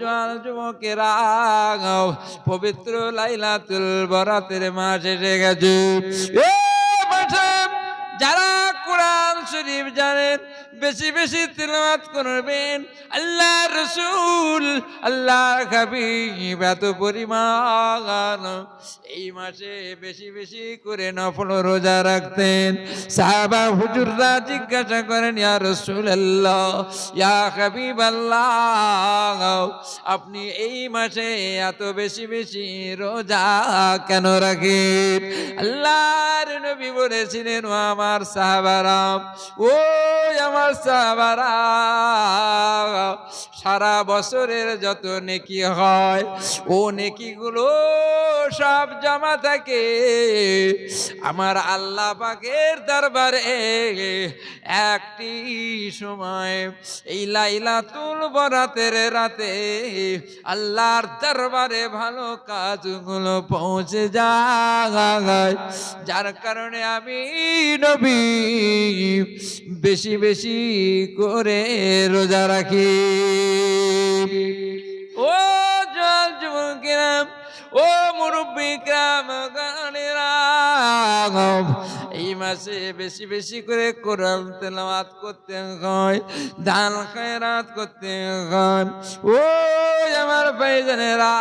জোয়ান যুবকেরা পবিত্র লাইলাতুল বরাতের মাস এসে গেছে। যারা কোরআন শরীফ জানেন বেশি বেশি তেলাওয়াত করবেন। আল্লাহ রসুল, আল্লাহ হাবিব, এত পরিমাণ। এই মাসে বেশি বেশি করে নফল রোজা রাখতেন। সাহাবা হুজুররা জিজ্ঞাসা করেন, ইয়া রসুল আল্লাহ ইয়া হাবিব আল্লাহ আপনি এই মাসে এত বেশি বেশি রোজা কেন রাখেন? আল্লাহর নবী বলেছিলেন আমার সাহাবারাম, ও সাহাবারা সারা বছরের যত নেকি হয়, ও নেকিগুলো সব জমা থাকে। আমার আল্লাহ পাকের দরবারে একটি সময় এই লাইলাতুল বরাতের রাতে আল্লাহর দরবারে ভালো কাজগুলো পৌঁছে যায়। যার কারণে আমি নবী বেশি বেশি করে রোজা রাখি। ও জল যুবকেরা ও মুরব্বী গ্রাম মাসে বেশি বেশি করে কোরআন তেলাওয়াত করতে হয়, দান খয়রাত করতে হয়। ও আমার ভাইজানেরা,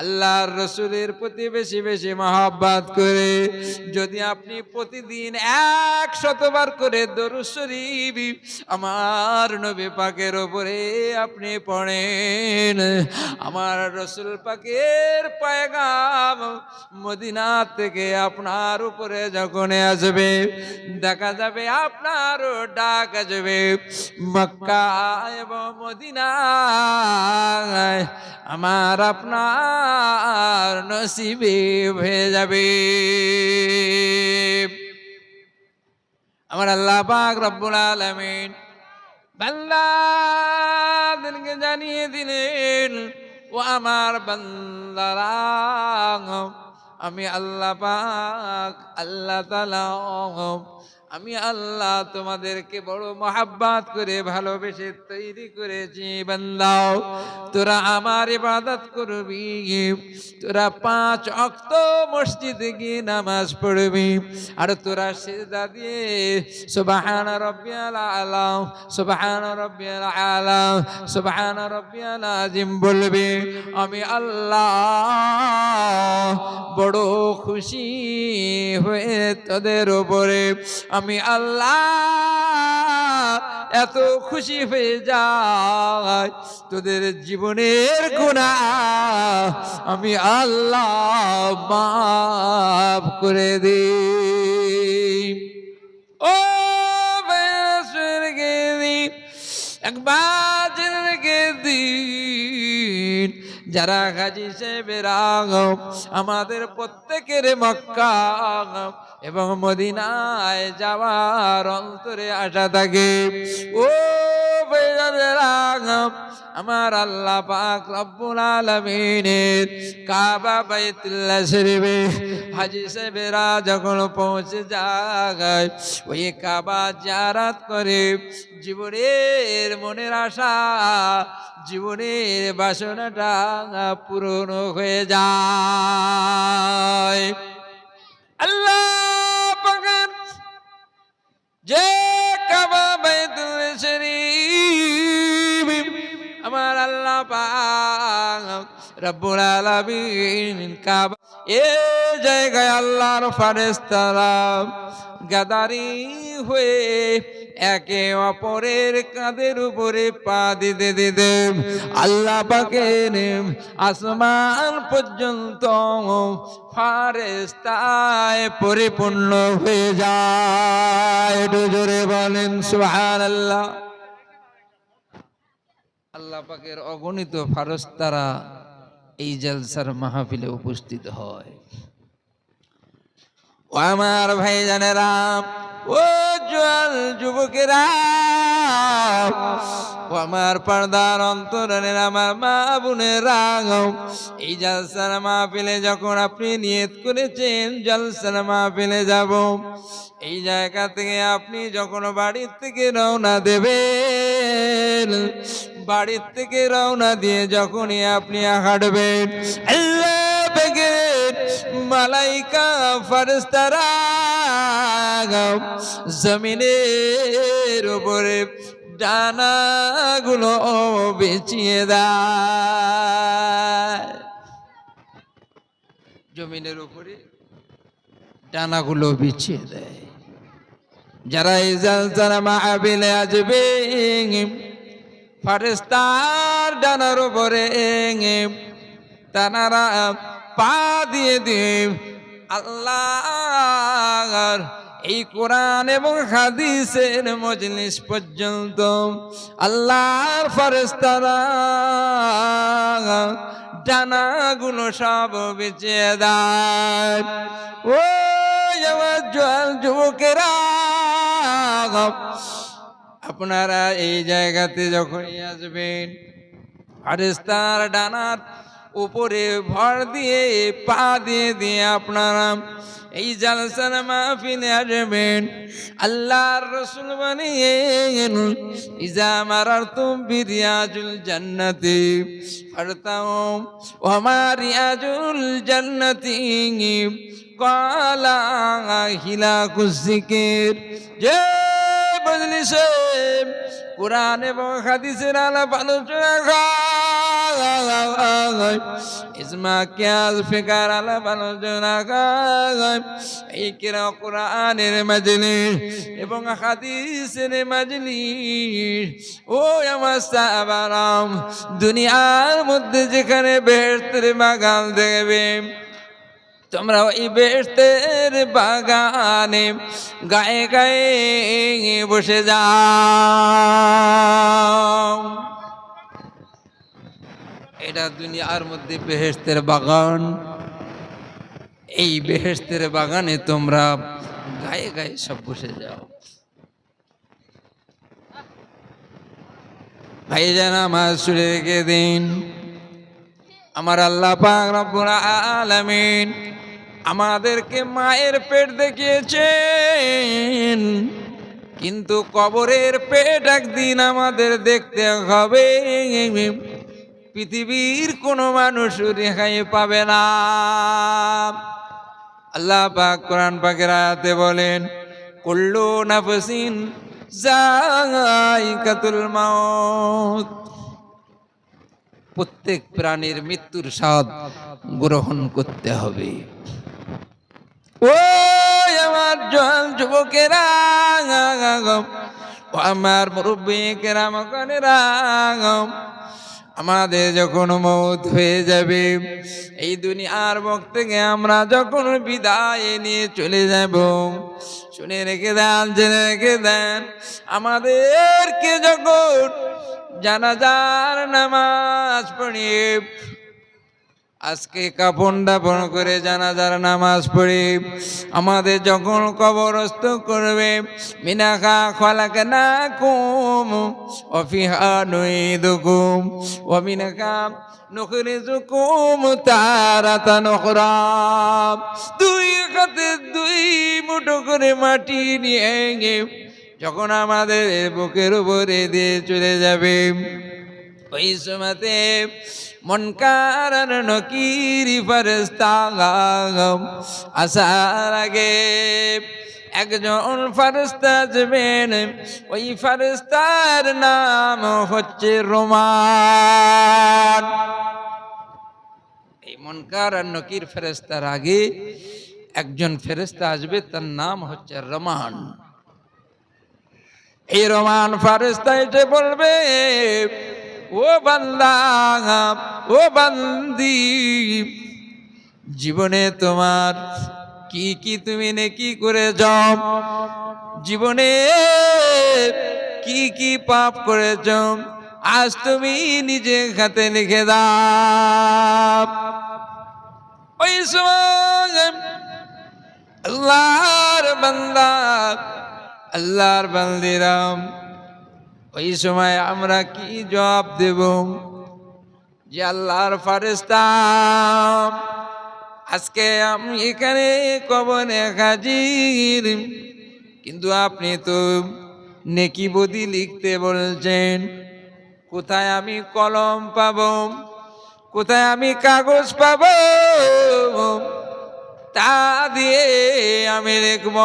আল্লাহর রসুলের প্রতি বেশি বেশি মহাব্বাত করে, যদি আপনি প্রতিদিন এক শতবার করে দরুদ শরীফ আমার নবী পাকের ওপরে আপনি পড়েন, আমার রসুল পাকের পায়গাম মদিনা থেকে আপনার উপরে যখন আসবে? দেখা যাবে আপনারও ডাক আসবে। মক্কা এবং মদিনায় আমার আপনার নসিবে হয়ে যাবে। আমার আল্লাহ পাক রব্বুল আলামিন বান্দাদেরকে জানিয়ে দিলেন, ও আমার বান্দারা আমি আল্লাহ পাক আল্লাহ তালা আমি আল্লাহ তোমাদেরকে বড় মহাব্বাত করে ভালোবেসে তৈরি করেছি বান্দাও তোরা আমার ইবাদত করবি, তোরা পাঁচ অক্ত মসজিদে গিয়ে নামাজ পড়বি, আর তোরা সেজদা দিয়ে সুবহান রব্বিয়াল আলা সুবহান রব্বিয়াল আলা সুবহান রব্বিয়াল আজিম বলবি, আমি আল্লাহ বড় খুশি হয়ে তোদের উপরে আমি আল্লাহ এত খুশি হয়ে যায় তোদের জীবনের গুণা আমি আল্লাহ মাফ করে দিই। ও একবার যারা গাজী সাহেবেরা আমাদের প্রত্যেকের মক্কা এবং মদিনায় যাওয়ার অন্তরে আশা থাকে। ও আমার আল্লাহ পাক রব্বুল আলামিনের কাবা বাইতুল্লাহ শরীফে হাজী সাহেবেরা যখন পৌঁছে যায়, ওই কাবা জারাত করে জীবনের মনের আশা, জীবনের বাসনাটা পূরণ হয়ে যায়। আল্লাহ পাকের যে কাবা বাইতুল শরীফ, আমার আল্লাহ পাক রব্বুল আলামিন কাবা, এ জায়গায় আল্লাহর ফারেস্তারা গাদারি হয়ে একে অপরের কাঁধের উপরে পা দিতে দিতে আল্লাহ পাকের আসমান পর্যন্ত পরিপূর্ণ হয়ে যায়। জোরে বলেন সুহান আল্লাহ আল্লাহ পাকের অগণিত ফারস্তারা এই জলসার মাহফিলে উপস্থিত হয়। আমার ভাই জানেরা জল যুবকেরা আমার পর্দার অন্তরের আমার মা বোনেরা এই জলসার মাহফিলে যখন আপনি নিয়ত করেছেন, জলসার মাহফিলে যাব। এই জায়গা থেকে আপনি যখন বাড়ির থেকে রওনা দেবেন, বাড়ির থেকে রওনা দিয়ে যখনই আপনি হাঁটবেন, আল্লাহ মালাইকা ফারেস্তারা জমিনের উপরে ডানাগুলো বেচিয়ে দেয়। জমিনের উপরে ডানাগুলো বিছিয়ে দেয়। যারা ইজাল তারা মাহবিলে আসবে, ফারেস্তার ডানার উপরে তানারা পা দিয়ে দিয়ে আল্লাহর এই কোরআন এবং হাদিসের মজলিস পর্যন্ত আল্লাহর ফারেস্তারা ডানাগুলো সব বেঁচে দেয়। ও আমার জল যুবকেরা, আপনারা এই জায়গাতে যখনই আসবেন ফারেস্তার ডানার উপরে ভর দিয়ে, পা দিয়ে দিয়ে আপনারা এই জালসার মাহফিলে আসবেন। আল্লাহর রসুল বানিয়েন, ইজা মারার তুম বিরিয়াজুল জান্নাতি ফারতাম ও আমার রিয়াজুল জান্নাতি কালা হিলা কুসিকের যে মজলিসে কোরআন এবং হাদিসের আলাপ আলোচনা ইসমা কিয়াল ফিকার আলাপ আলোচনা এই কিরা কোরআনের মাজলিস এবং হাদিসের মাজলিস। ও আমার সাহাবারাম দুনিয়ার মধ্যে যেখানে বেহতের বাগান দেখবে। তোমরা ওই বেস্তের বাগানে গায়ে গায়ে বসে যাও। এটা দুনিয়ার মধ্যে বেহেস্তের বাগান। এই বেহেস্তের বাগানে তোমরা গায়ে গায়ে সব বসে যাও। ভাই যেন আমার শুনে রেখে দিন। আমার আল্লাহ পাক রব্বুল আলামিন আমাদেরকে মায়ের পেট দেখিয়েছেন। কিন্তু কবরের পেট একদিন আমাদের দেখতে হবে। পৃথিবীর কোনো মানুষ রেখাই পাবে না। আল্লাহ পাক কোরআন পাকের আয়াতে বলেন, কুল্লু নাফসিন জাইকাতুল মাউত। প্রত্যেক প্রাণীর মৃত্যুর স্বাদ গ্রহণ করতে হবে। ও আমার জল যুবকেরা আমার মুরব্বী কেরাম আমাদের যখন মৌত হয়ে যাবে, এই দুনিয়ার থেকে আমরা যখন বিদায় নিয়ে চলে যাব, শুনে রেখে দেন, জেনে রেখে দেন, আমাদেরকে যখন জানাজার নামাজ পড়িয়ে আজকে কাপন দাপন করে জানাজার নামাজ পড়ি। আমাদের যখন কবরস্থ করবে মিনাখা খলাক না কুম অফিহা নই দুকুম ও মিনাখা নখরে জুকুম তারাতা নখরাম দুই হাতে দুই মুঠো করে মাটি নিয়ে যখন আমাদের বুকের উপরে দিয়ে চলে যাবে ওই সময়তে মন নকিরি ফরস্তাগাম। আসার আগে একজন ফারস্তা যাবেন ওই ফারস্তার নাম হচ্ছে রোমান। এই মনকার নকির ফেরেস্তার আগে একজন ফেরেস্তা আসবে, তার নাম হচ্ছে রমান। এই রমান ফারেস্তা এসে বলবে ও বান্দা, ও বান্দি, জীবনে তোমার কি কি তুমি নেকি করে যাও? জীবনে কি কি পাপ করেছ আজ তুমি নিজে হাতে লিখে দাও। ওই আল্লাহর বান্দা, আল্লাহর বান্দিরাম ওই সময় আমরা কি জবাব দেব? যে আল্লাহর ফারেস্তা আজকে আমি এখানে কবনে হাজির। কিন্তু আপনি তো নেকি বদি লিখতে বলছেন। কোথায় আমি কলম পাব? কোথায় আমি কাগজ পাব? তা দিয়ে আমি লিখব।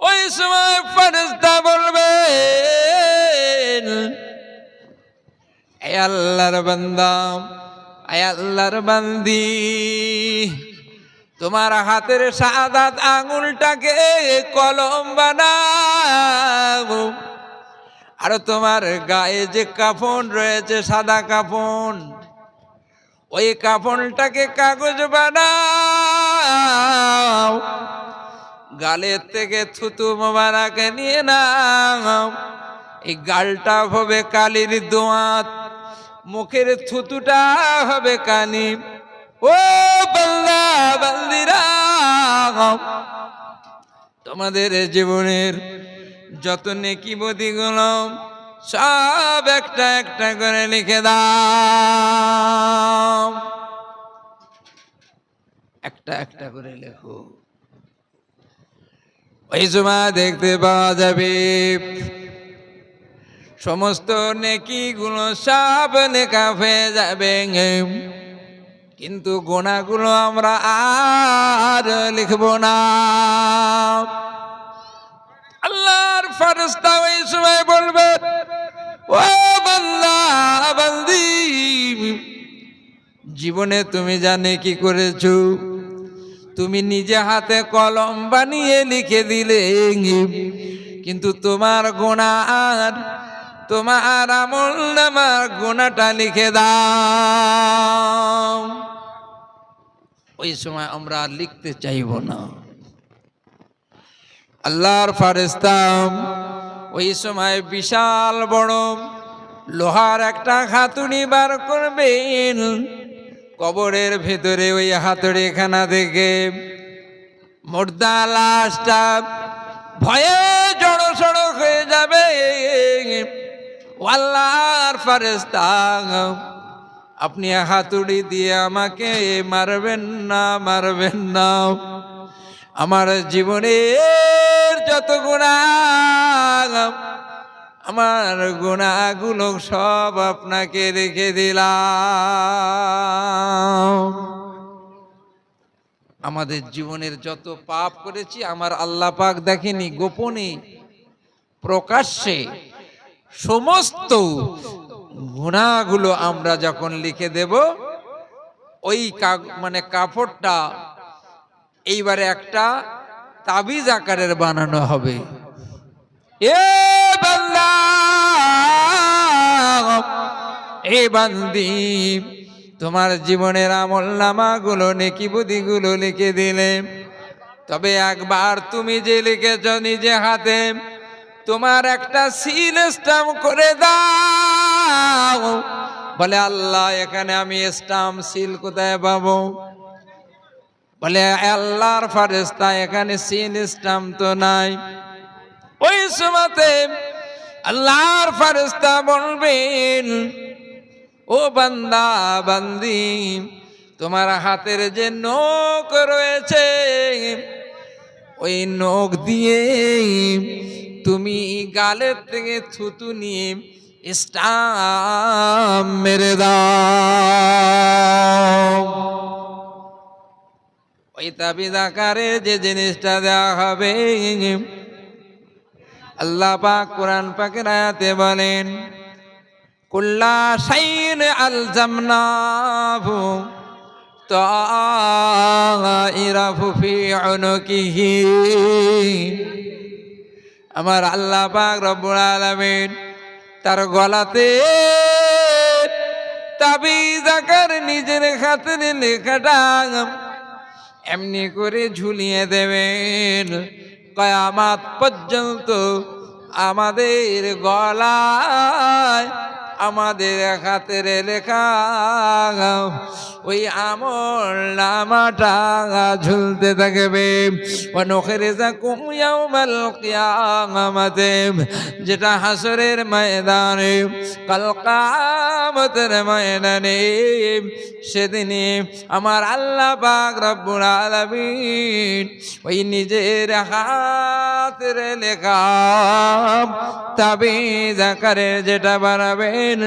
ওই সময় ফেরেশতা বলবে আল্লাহর বান্দা আল্লাহর বান্দি, তোমার হাতের সাদাত আঙুলটাকে কলম বানাও, আর তোমার গায়ে যে কাফন রয়েছে, সাদা কাফন, ওই কাফনটাকে কাগজ বানাও গালের থেকে থুতু মোবারকে নিয়ে নাও। এই গালটা হবে কালির দোয়াত, মুখের থুতুটা হবে কানি। ও বাল্লা বান্দিরা, তোমাদের জীবনের যত নেকি বদিগুলো, সব একটা একটা করে লিখে দাও। একটা একটা করে লেখো। ওই সময় দেখতে পাওয়া যাবে। সমস্ত নেকিগুলো সব লেখা হয়ে যাবে। কিন্তু গোনাগুলো আমরা আর লিখব না। আল্লাহর ফেরেশতা ওই সময় বলবে, ও বান্দা, বান্দি, জীবনে তুমি জানে কি করেছ তুমি নিজে হাতে কলম বানিয়ে লিখে দিলে কিন্তু তোমার গোনা আর তোমার আমল নামার গোনাটা লিখে দাও। ওই সময় আমরা লিখতে চাইব না। আল্লাহর ফারেস্তাম ওই সময় বিশাল বড় লোহার একটা খাতুনি বার করবেন। কবরের ভেতরে ওই হাতুড়িখানা থেকে মোর্দা লাশটা ভয়ে জড়ো সড়ো হয়ে যাবে। ও আল্লাহর ফারেস্তা আপনি হাতুড়ি দিয়ে আমাকে মারবেন না মারবেন না। আমার জীবনের যত গুণা আমার গুণাগুলো সব আপনাকে রেখে দিলাম। আমাদের জীবনের যত পাপ করেছি, আমার আল্লাহ পাক দেখেনি, গোপনে, প্রকাশ্যে, সমস্ত গুণাগুলো আমরা যখন লিখে দেব, ওই মানে কাপড়টা এইবারে একটা তাবিজ আকারের বানানো হবে। এ তোমার জীবনের আমল নামাগুলো নেকি বুদিগুলো লিখে দিলে। তবে একবার তুমি যে লিখেছ নিজে হাতে, তোমার একটা সিল স্টাম্প করে দাও। বলে, আল্লাহ, এখানে আমি স্টাম্প সিল কোথায় পাবো? বলে, আল্লাহর ফারেস্তা এখানে সিল স্টাম্প তো নাই। ওই সময়তে আল্লাহর ফারেস্তা বলবেন, ও বান্দা, বান্দি, তোমার হাতের যে নখ রয়েছে, ওই নখ দিয়ে তুমি গালের থেকে থুতু নিয়ে স্টাম মেরে দাও। ওই তাবিজ আকারে যে জিনিসটা দেওয়া হবে আল্লাহ পাক কোরআন পাকের আয়াতে বলেন, কুল্লা শাইন আল জামনাহু তাইরাফু ফি উনুকিহি। আমার আল্লাহ পাক রব্বুল আলামিন তার গলাতে তাবিজ আকার নিজের খাতের লেখাটা এমনি করে ঝুলিয়ে দেবেন। কয়ামাত পর্যন্ত আমাদের গলায় আমাদের হাতের লেখা, ওই আমল নামাটা ঝুলতে থাকবে। যেটা হাসরের ময়দানে, কাল কামতের ময়দানে সেদিনে আমার আল্লাহ পাক রব্বুল আলামিন ওই নিজের হাতের লেখা তবে জাকারের যেটা বানাবেন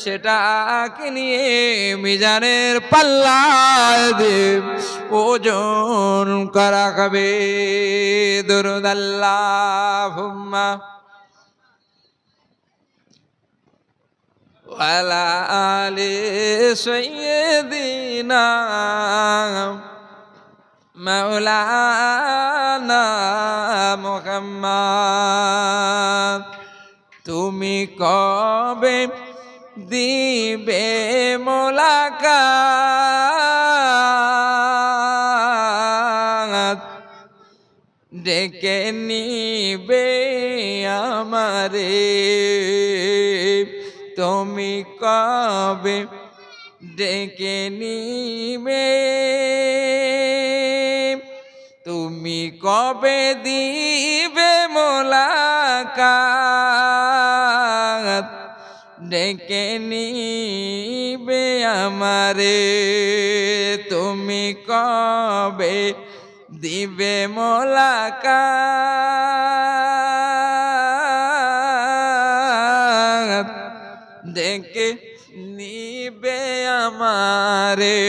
সেটাকে নিয়ে মিজানের পাল্লা দেব ওজন করা খাবে দরুদ আল্লাহ وعلى آل سيدنا مولانا محمد তুমি কবে দিবে মোলাকাত। ডেকে নিবে আমারে। তুমি কবে ডেকে নিবে? তুমি কবে দিবে নিবে আমারে। তুমি কবে দিবে মোলাকাত? ডেকে নিবে আমারে।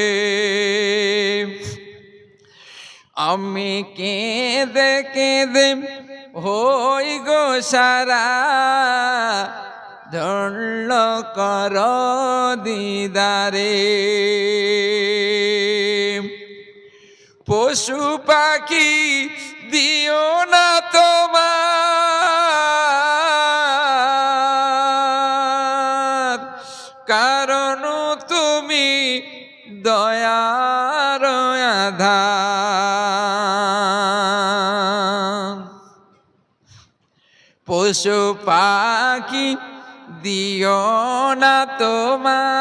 আমি কেঁদে কেঁদে হই গো সারা। ধরল কর দিদারে পশু পাখি দিও না তোমার কারণ তুমি দয়ার আধার। পশু পাখি দিও না তোমার,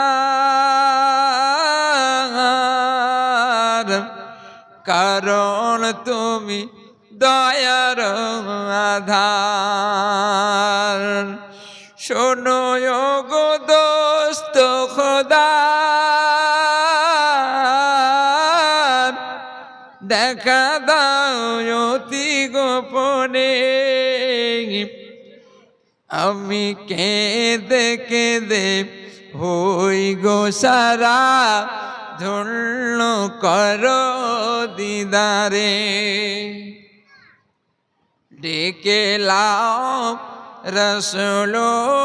কারণ তুমি দয়ার আধার। শোনো গো দোস্ত খোদা, দেখা দাও অতি গোপনে। আমি কেঁদে কেঁদে হই গো সারা, ধন্য কর দিদারে। ডেকে লাও রসুল্লাহ,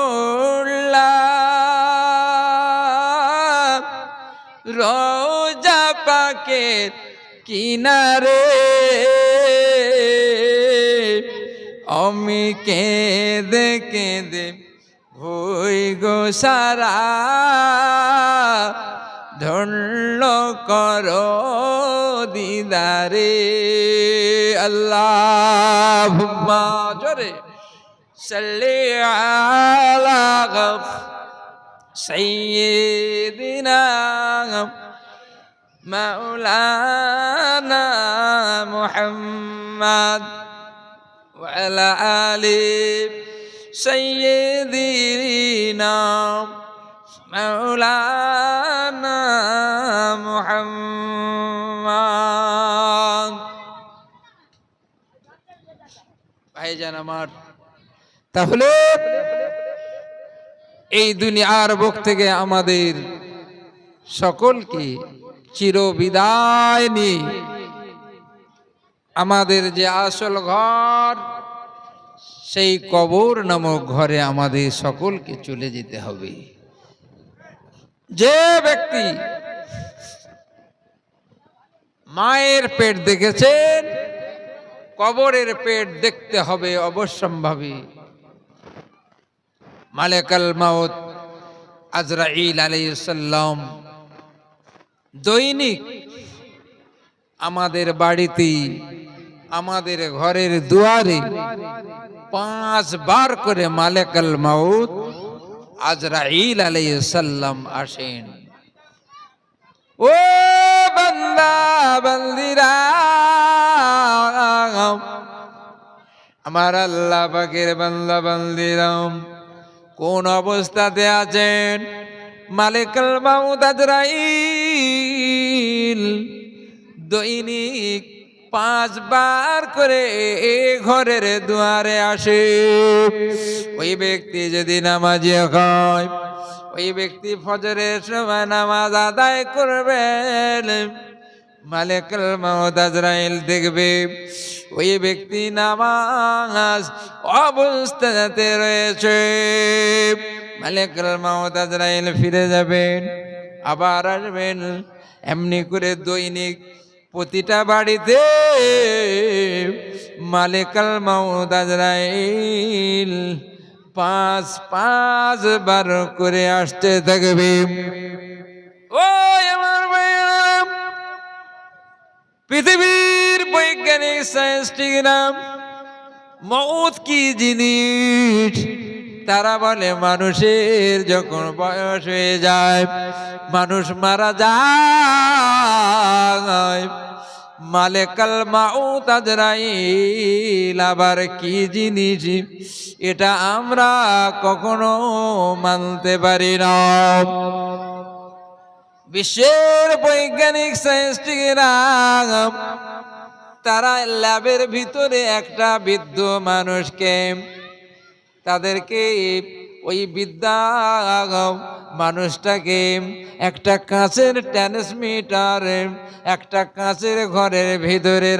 রোজা পাকের কিনারে। আমি কেঁদে কেঁদে হই গো সারা ধন্য কর দিদারে আল্লাহ জোরে সাল্লি আলা গফ سيدنا مولانا محمد وعلى آل سيدنا مولانا محمد ভাইজান আমার তাহলে এই দুনিয়ার বুক থেকে আমাদের সকলকে চির বিদায় নিয়ে আমাদের যে আসল ঘর সেই কবর নামক ঘরে আমাদের সকলকে চলে যেতে হবে। যে ব্যক্তি মায়ের পেট দেখেছেন, কবরের পেট দেখতে হবে অবশ্যম্ভাবী। মালেকাল মাউত আজরাইল আলাইসাল্লাম দৈনিক আমাদের বাড়িতে আমাদের ঘরের দুয়ারে পাঁচ বার করে মালেকাল মাউত আজরাইল আলাইসাল্লাম আসেন। ও বান্দা, বান্দিরা, আমার আল্লাহ পাকের বান্দা বান্দিরাম কোন অবস্থাতে আছেন? মালিকাল মাউদ আজরাইল, দৈনিক পাঁচবার করে এ ঘরের দুয়ারে আসে। ওই ব্যক্তি যদি নামাজি হয়, ওই ব্যক্তি ফজরের সময় নামাজ আদায় করবেন। মালিকাল দেখবে, ওই ব্যক্তি নামাজ অবস্থাতে রয়েছে। মালিকাল মাউদ আজরাইল ফিরে যাবেন, আবার আসবেন। এমনি করে দৈনিক প্রতিটা বাড়িতে মালিকাল মাউদ আজরাইল পাঁচ পাঁচ বার করে আসতে থাকবে। ও আমার পৃথিবীর বৈজ্ঞানিক সায়েন্সটিক নাম মৌত কি জিনিস তারা বলে, মানুষের যখন বয়স হয়ে যায়, মানুষ মারা যায়। মালেকাল মাউত আজরাইল, আবার কি জিনিস? এটা আমরা কখনো মানতে পারি না। বিশ্বের বৈজ্ঞানিক সায়েন্সটিকেরা তারা ল্যাবের ভিতরে একটা বৃদ্ধ মানুষকে তাদেরকে ওই বিদ্যা মানুষটাকে একটা কাঁচের ট্রান্সমিটার একটা কাঁচের ঘরের ভিতরে